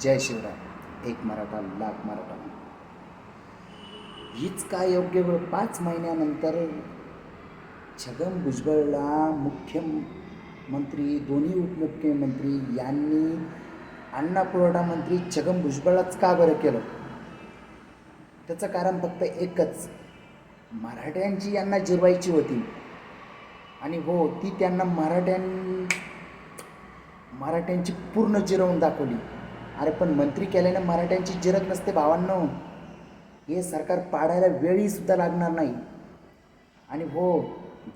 जय शिवराय. एक मराठा लाख मराठा. हीच काय योग्य वेळ? पाच महिन्यानंतर छगन भुजबळला मुख्यमंत्री दोन्ही उपमुख्यमंत्री यांनी अण्णा पुरवठा मंत्री छगन भुजबळाच का बरं केलं? त्याचं कारण फक्त एकच. मराठ्यांची यांना जिरवायची होती. आणि हो ती त्यांना मराठ्यां मराठ्यांची पूर्ण जिरवून दाखवली. अरे पण मंत्री केल्याने मराठ्यांची जिरत नसते भावांनो. हे सरकार पाडायला वेळीसुद्धा लागणार नाही. आणि हो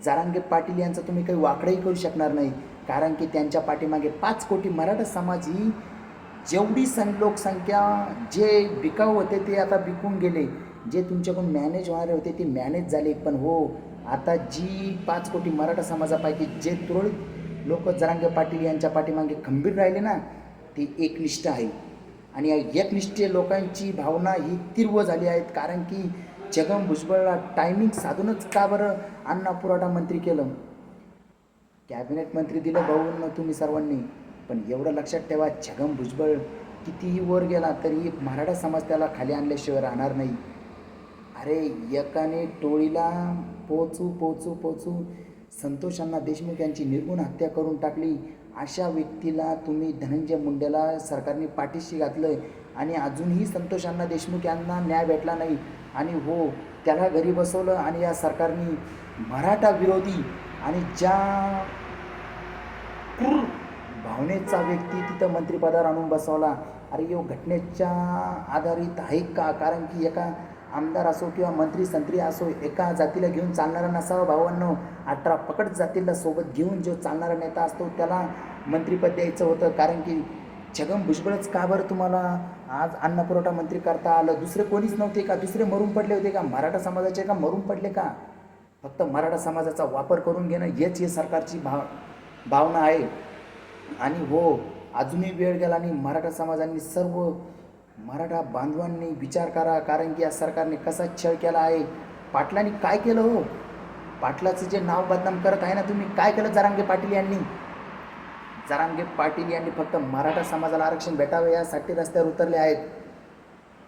जारांगे पाटील यांचं तुम्ही काही वाकडंही करू शकणार नाही. कारण की त्यांच्या पाठीमागे पाच कोटी मराठा समाज ही जेवढी सं लोकसंख्या जे बिकाऊ होते ते आता बिकून गेले. जे तुमच्याकडून मॅनेज होणारे होते ते मॅनेज झाले. पण हो आता जी पाच कोटी मराठा समाजापैकी जे तुरळक लोक जरांगे पाटील यांच्या पाठीमागे खंबीर राहिले ना ती एकनिष्ठ आहे. आणि या एकनिष्ठ लोकांची भावना ही तीव्र झाली आहेत. कारण की जगन भुजबळला टायमिंग साधूनच का बरं अन्न पुरवठा मंत्री केलं? कॅबिनेट मंत्री दिलं भाऊन तुम्ही सर्वांनी. पण एवढं लक्षात ठेवा छगन भुजबळ कितीही वर गेला तरी मराठा समाज त्याला खाली आणल्याशिवाय राहणार नाही. अरे एकाने टोळीला पोचू पोचू पोचू संतोषांना देशमुख यांची निर्गुण हत्या करून टाकली. अशा व्यक्तीला तुम्ही धनंजय मुंडेला सरकारने पाठीशी घातलं आणि अजूनही संतोषांना देशमुख यांना न्याय भेटला नाही. आणि हो त्याला घरी बसवलं आणि या सरकारने मराठा विरोधी आणि ज्या भावनेचा व्यक्ती तिथं मंत्रिपदावर आणून बसवला. अरे यो घटनेच्या आधारित आहे का? कारण की एका आमदार असो किंवा मंत्री संत्री असो एका जातीला घेऊन चालणारा नसावा भावांनो. अठरा पकड जातीला सोबत घेऊन जो चालणारा नेता असतो त्याला मंत्रीपद द्यायचं होतं. कारण की छगन भुजबळच का बरं तुम्हाला आज अन्न पुरवठा मंत्री करता आलं? दुसरे कोणीच नव्हते का? दुसरे मरून पडले होते का? मराठा समाजाचे का मरून पडले का? फक्त मराठा समाजाचा वापर करून घेणं हेच हे सरकारची भाव भावना आहे. आणि हो अजूनही वेळ गेला आणि मराठा समाजांनी सर्व मराठा बांधवांनी विचार करा कारण की या सरकारने कसा छळ केला आहे? पाटलांनी काय केलं हो? पाटलाचं जे नाव बदनाम करत आहे ना तुम्ही काय केलं जरांगे पाटील यांनी? जरांगे पाटील यांनी फक्त मराठा समाजाला आरक्षण भेटावं यासाठी रस्त्यावर उतरले आहेत.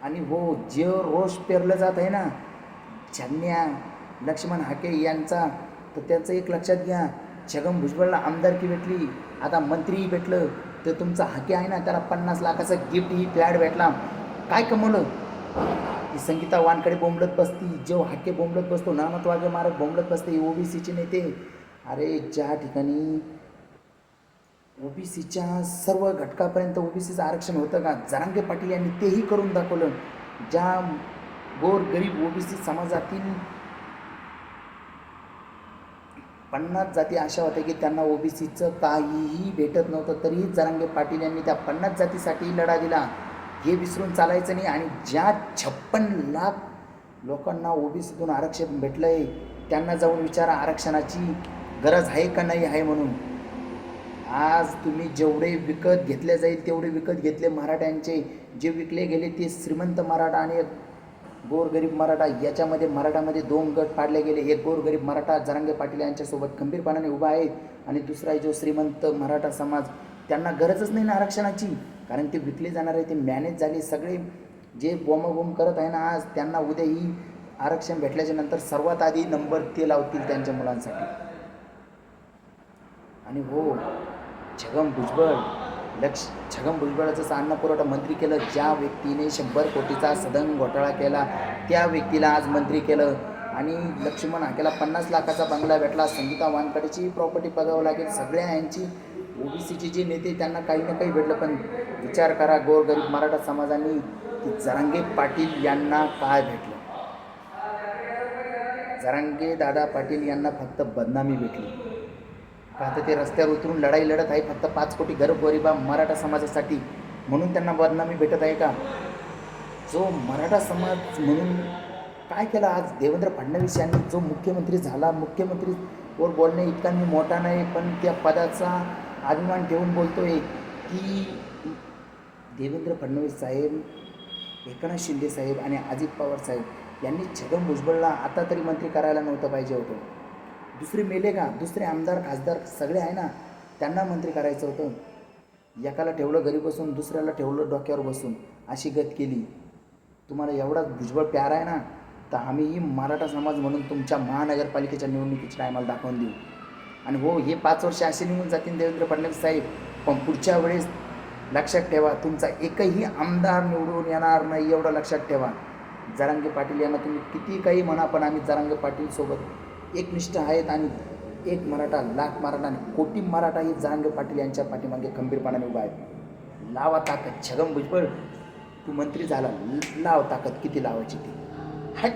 आणि हो जे रोष पेरलं जात आहे ना छन्या लक्ष्मण हाके यांचा तर त्याचं एक लक्षात घ्या. छगन भुजबळला आमदारकी भेटली आता मंत्रीही भेटलं. तर तुमचा हाके आहे ना त्याला पन्नास लाखाचं गिफ्ट ही फ्लॅट भेटला. काय कमवलं? ती संगीता वानकडे बोंबलत बसती. जेव हाके बोंबलत बसतो नामत वागे मारत बोंबलत बसते ओबीसीचे नेते. अरे ज्या ठिकाणी ओबीसीच्या सर्व घटकापर्यंत ओबीसीचं आरक्षण होतं का? जरांगे पाटील यांनी तेही करून दाखवलं. ज्या गोर गरीब ओबीसी समाजातील पन्नास जाती अशा होत्या की त्यांना ओबीसीचं काहीही भेटत नव्हतं तरीही जरांगे पाटील यांनी त्या पन्नास जातीसाठी लढा दिला. हे विसरून चालायचं नाही आणि ज्या छप्पन लाख लोकांना ओबीसीतून आरक्षण भेटलं आहे त्यांना जाऊन विचारा आरक्षणाची गरज आहे का नाही आहे म्हणून. आज तुम्ही जेवढे विकत घेतले जाईल तेवढे विकत घेतले मराठ्यांचे. जे विकले गेले ते श्रीमंत मराठा आणि गोरगरीब मराठा याच्यामध्ये मराठामध्ये दोन गट पाडले गेले. एक गोरगरीब मराठा जरांगे पाटील यांच्यासोबत खंबीरपणाने उभा आहे. आणि दुसरा आहे जो श्रीमंत मराठा समाज त्यांना गरजच नाही ना आरक्षणाची. कारण ते विकले जाणार आहे ते मॅनेज झाले. सगळे जे बोमाबोम करत आहे ना आज त्यांना उद्याही आरक्षण भेटल्याच्या नंतर सर्वात आधी नंबर ते लावतील त्यांच्या मुलांसाठी. आणि हो छगन भुजबळ. लक्ष छगन भुजबळाचं अन्न पुरवठा मंत्री केलं ज्या व्यक्तीने शंभर कोटीचा सदन घोटाळा केला त्या व्यक्तीला आज मंत्री केलं. आणि लक्ष्मण हाकेला पन्नास लाखाचा बंगला भेटला. संगीता वानकडेची प्रॉपर्टी बघावं लागेल. सगळ्या यांची ओबीसीचे जे नेते त्यांना काही ना काही भेटलं. पण विचार करा गोरगरीब मराठा समाजाने की जरांगे पाटील यांना काय भेटलं? जरांगे दादा पाटील यांना फक्त बदनामी भेटली. का तर ते रस्त्यावर उतरून लढाई लढत आहे. फक्त पाच कोटी गरीबा मराठा समाजासाठी. म्हणून त्यांना बदनामी भेटत आहे का? जो मराठा समाज म्हणून काय केलं आज? देवेंद्र फडणवीस यांनी जो मुख्यमंत्री झाला. मुख्यमंत्रीवर बोलणे इतका मी मोठा नाही पण त्या पदाचा अभिमान ठेवून बोलतोय की देवेंद्र फडणवीस साहेब एकनाथ शिंदे साहेब आणि अजित पवार साहेब यांनी छगन भुजबळला आता तरी मंत्री करायला नव्हतं पाहिजे होतं. दुसरे मेले का? दुसरे आमदार खासदार सगळे आहे ना? त्यांना मंत्री करायचं होतं. एकाला ठेवलं घरी बसून दुसऱ्याला ठेवलं डोक्यावर बसून. अशी गत केली. तुम्हाला एवढा भुजबळ प्यार आहे ना? तर आम्हीही मराठा समाज म्हणून तुमच्या महानगरपालिकेच्या निवडणुकीच्या टायमाला दाखवून देऊ. आणि हो हे पाच वर्ष असे निघून जातील देवेंद्र फडणवीस साहेब. पण पुढच्या वेळेस लक्षात ठेवा तुमचा एकही आमदार निवडून येणार नाही एवढं लक्षात ठेवा. जरांगे पाटील यांना तुम्ही किती काही म्हणा पण आम्ही जरांगे पाटीलसोबत एकनिष्ठ आहेत आणि एक मराठा लाख मराठा आणि कोटी मराठा ही जरांगे पाटील यांच्या पाठीमागे खंबीरपणाने उभा आहेत. लावा ताकद छगन भुजबळ तू मंत्री झाला लाव ताकद किती लावायची ती? हट!